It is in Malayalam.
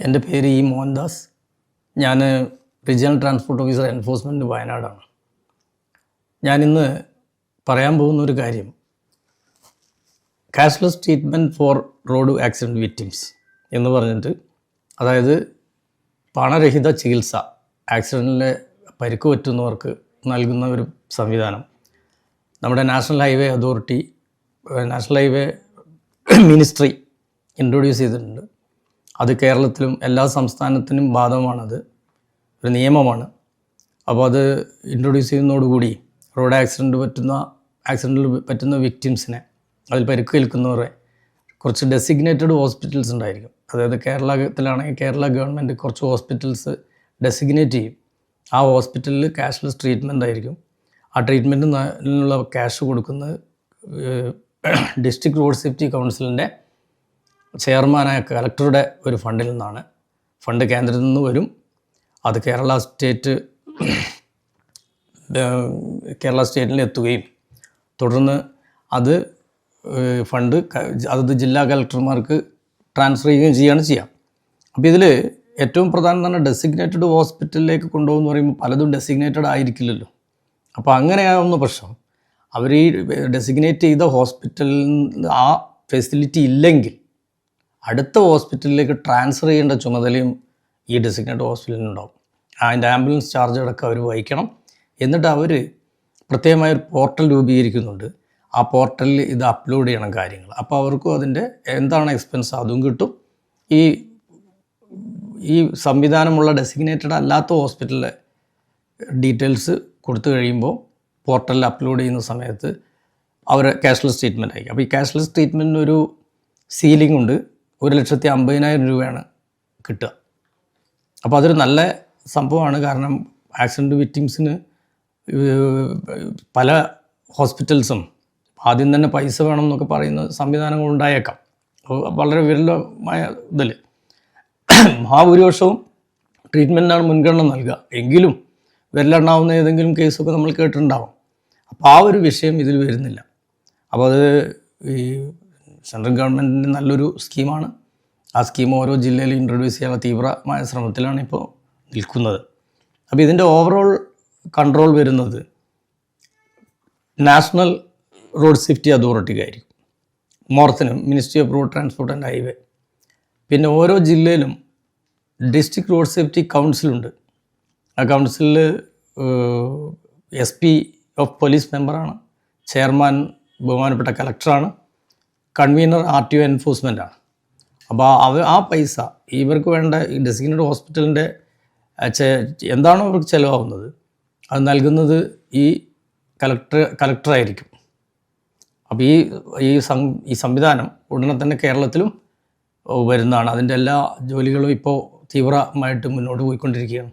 എന്റെ പേര് ഇ മോഹൻദാസ്. ഞാൻ റീജിയണൽ ട്രാൻസ്പോർട്ട് ഓഫീസർ എൻഫോഴ്സ്മെന്റ് വയനാടാണ്. ഞാനിന്ന് പറയാൻ പോകുന്ന ഒരു കാര്യം. Cashless treatment for road accident victims എന്ന് പറഞ്ഞിട്ട് അതായത് പണരഹിത ചികിത്സ ആക്സിഡന്റിലെ പരിക്ക് പറ്റുന്നവർക്ക് നൽകുന്ന ഒരു സംവിധാനം. നമ്മുടെ national highway authority national highway ministry introduce ചെയ്തിട്ടുണ്ട്. അത് കേരളത്തിലും എല്ലാ സംസ്ഥാനത്തിനും ബാധകമാണത്. ഒരു നിയമമാണ്. അപ്പോൾ അത് ഇൻട്രൊഡ്യൂസ് ചെയ്യുന്നതോടുകൂടി റോഡ് ആക്സിഡന്റ് പറ്റുന്ന ആക്സിഡന്റിൽ പറ്റുന്ന വിക്ടിംസിനെ അതിൽ പരുക്ക് പരിക്കേൽക്കുന്നവരെ കുറച്ച് ഡെസിഗ്നേറ്റഡ് ഹോസ്പിറ്റൽസ് ഉണ്ടായിരിക്കും. അതായത് കേരളത്തിലാണെങ്കിൽ കേരള ഗവൺമെന്റ് കുറച്ച് ഹോസ്പിറ്റൽസ് ഡെസിഗ്നേറ്റ് ചെയ്യും. ആ ഹോസ്പിറ്റലിൽ ക്യാഷ്ലെസ് ട്രീറ്റ്മെന്റ് ആയിരിക്കും. ആ ട്രീറ്റ്മെന്റിനുള്ള ക്യാഷ് കൊടുക്കുന്നത് ഡിസ്ട്രിക്ട് റോഡ് സേഫ്റ്റി കൗൺസിലിന്റെ ചെയർമാനായ കലക്ടറുടെ ഒരു ഫണ്ടിൽ നിന്നാണ് ഫണ്ട് കേന്ദ്രത്തിൽ നിന്ന് വരും. അത് കേരള സ്റ്റേറ്റ് കേരള സ്റ്റേറ്റിൽ എത്തുകയും തുടർന്ന് അത് ഫണ്ട് അതത് ജില്ലാ കലക്ടർമാർക്ക് ട്രാൻസ്ഫർ ചെയ്യുകയും ചെയ്യുകയാണ് ചെയ്യാം. അപ്പോൾ ഇതിൽ ഏറ്റവും പ്രധാനം തന്നെ ഡെസിഗ്നേറ്റഡ് ഹോസ്പിറ്റലിലേക്ക് കൊണ്ടുപോകുമെന്ന് പറയുമ്പോൾ പലതും ഡെസിഗ്നേറ്റഡ് ആയിരിക്കില്ലല്ലോ. അപ്പോൾ അങ്ങനെയാവുന്ന പക്ഷം അവർ ഈ ഡെസിഗ്നേറ്റ് ചെയ്ത ഹോസ്പിറ്റലിൽ ആ ഫെസിലിറ്റി ഇല്ലെങ്കിൽ അടുത്ത ഹോസ്പിറ്റലിലേക്ക് ട്രാൻസ്ഫർ ചെയ്യേണ്ട ചുമതലയും ഈ ഡെസിഗ്നേറ്റ് ഹോസ്പിറ്റലിനുണ്ടാവും അതിന്റെ ആംബുലൻസ് ചാർജ് അടക്കം അവർ വഹിക്കണം. എന്നിട്ട് അവർ പ്രത്യേകമായ ഒരു പോർട്ടൽ രൂപീകരിക്കുന്നുണ്ട്. ആ പോർട്ടലിൽ ഇത് അപ്ലോഡ് ചെയ്യണം കാര്യങ്ങൾ. അപ്പോൾ അവർക്കും അതിന്റെ എന്താണ് എക്സ്പെൻസ് അതും കിട്ടും. ഈ ഈ സംവിധാനമുള്ള ഡെസിഗ്നേറ്റഡ് അല്ലാത്ത ഹോസ്പിറ്റലിലെ ഡീറ്റെയിൽസ് കൊടുത്തു കഴിയുമ്പോൾ പോർട്ടലിൽ അപ്ലോഡ് ചെയ്യുന്ന സമയത്ത് അവർ ക്യാഷ്ലെസ് ട്രീറ്റ്മെന്റ് ആയിരിക്കും അപ്പോൾ ഈ ക്യാഷ്ലെസ് ട്രീറ്റ്മെന്റിനൊരു സീലിംഗ് ഉണ്ട്. ഒരു ലക്ഷത്തി അമ്പതിനായിരം രൂപയാണ് കിട്ടുക. അപ്പോൾ അതൊരു നല്ല സംഭവമാണ്. കാരണം ആക്സിഡന്റ് വിക്ടിംസിന് പല ഹോസ്പിറ്റൽസും ആദ്യം തന്നെ പൈസ വേണം എന്നൊക്കെ പറയുന്ന സംവിധാനങ്ങൾ ഉണ്ടായേക്കാം. വളരെ വിരലമായ ഇതിൽ മഹാഭൂരിപക്ഷവും ട്രീറ്റ്മെന്റിനാണ് മുൻഗണന നൽകുക. എങ്കിലും വിരലെണ്ണാവുന്ന ഏതെങ്കിലും കേസൊക്കെ നമ്മൾ കേട്ടിട്ടുണ്ടാവും. അപ്പോൾ ആ ഒരു വിഷയം ഇതിൽ വരുന്നില്ല. അപ്പോൾ അത് ഈ സെൻട്രൽ ഗവൺമെന്റിന്റെ നല്ലൊരു സ്കീമാണ്. ആ സ്കീം ഓരോ ജില്ലയിലും ഇൻട്രൊഡ്യൂസ് ചെയ്യാനുള്ള തീവ്രമായ ശ്രമത്തിലാണ് ഇപ്പോൾ നിൽക്കുന്നത്. അപ്പോൾ ഇതിന്റെ ഓവറോൾ കൺട്രോൾ വരുന്നത് നാഷണൽ റോഡ് സേഫ്റ്റി അതോറിറ്റിക്കായിരിക്കും മോർത്തിനും ministry of road transport and highway പിന്നെ ഓരോ ജില്ലയിലും ഡിസ്ട്രിക്ട് റോഡ് സേഫ്റ്റി കൗൺസിലുണ്ട് ആ കൗൺസിലിൽ എസ് പി ഓഫ് പോലീസ് മെമ്പറാണ് ചെയർമാൻ ബഹുമാനപ്പെട്ട കലക്ടറാണ് convener R T O enforcement ആണ്. അപ്പോൾ അവ ആ പൈസ ഇവർക്ക് വേണ്ട ഈ ഡെസിഗ്നേറ്റഡ് ഹോസ്പിറ്റലിന്റെ എന്താണോ അവർക്ക് ചിലവാകുന്നത് അത് നൽകുന്നത് ഈ കലക്ടർ കലക്ടറായിരിക്കും അപ്പോൾ ഈ ഈ സം ഈ സംവിധാനം ഉടനെ തന്നെ കേരളത്തിലും വരുന്നതാണ്. അതിന്റെ എല്ലാ ജോലികളും ഇപ്പോൾ തീവ്രമായിട്ട് മുന്നോട്ട് പോയിക്കൊണ്ടിരിക്കുകയാണ്.